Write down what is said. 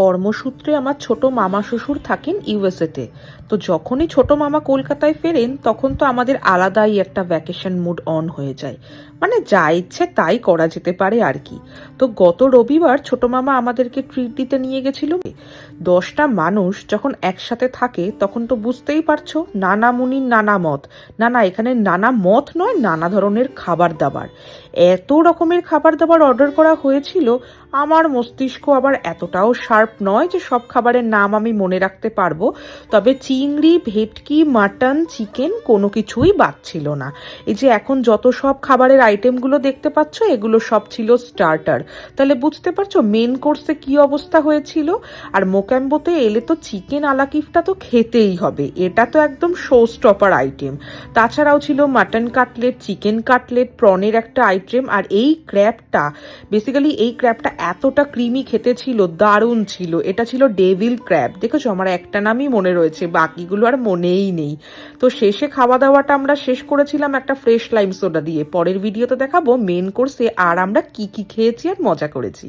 কর্মসূত্রে আমার ছোট মামা শ্বশুর থাকেন ইউএসএতে। তো যখনই ছোট মামা কলকাতায় ফেরেন, তখন তো আমাদের আলাদাই একটা ভ্যাকেশন মুড অন হয়ে যায়। মানে যা ইচ্ছে তাই করা যেতে পারে আর কি। তো গত রবিবার ছোট মামা আমাদেরকে ট্রিট দিতে নিয়ে গেছিল। দশটা মানুষ যখন একসাথে থাকে, তখন তো বুঝতেই পারছ, নানা মুনির নানা মত। না না, এখানে নানা মত নয়, নানা ধরনের খাবার দাবার। এত রকমের খাবার দাবার অর্ডার করা হয়েছিল, আমার মস্তিষ্ক আবার এতটাও শার্প নয় যে সব খাবারের নাম আমি মনে রাখতে পারব, তবে চিংড়ি, ভেটকি, মাটন, চিকেন কোনো কিছুই বাদ ছিল না। এই যে এখন যত সব খাবারের আইটেমগুলো দেখতে পাচ্ছ, এগুলো সব ছিল স্টার্টার। তাহলে বুঝতে পারছ মেন কোর্সে কি অবস্থা হয়েছিল? আর মোক্যাম্বোতে এলে তো চিকেন আলাকিফটা তো খেতেই হবে, এটা তো একদম শো স্টপার আইটেম তাছাড়াও ছিল মাটন কাটলেট, চিকেন কাটলেট, প্রনের একটা আইটেম আর এই ক্র্যাবটা বেসিক্যালি এই ক্র্যাবটা এতটা ক্রিমি খেতে ছিল, দারুণ ছিল। এটা ছিল ডেভিল ক্র্যাব দেখেছ? আমার একটা নামই মনে রয়েছে, বাকিগুলো আর মনেই নেই। তো শেষে খাওয়া দাওয়াটা আমরা শেষ করেছিলাম একটা ফ্রেশ লাইম সোডা দিয়ে। পরের ভিডিওতে দেখাবো মেন কোর্সে আর আমরা কি কি খেয়েছি আর মজা করেছি।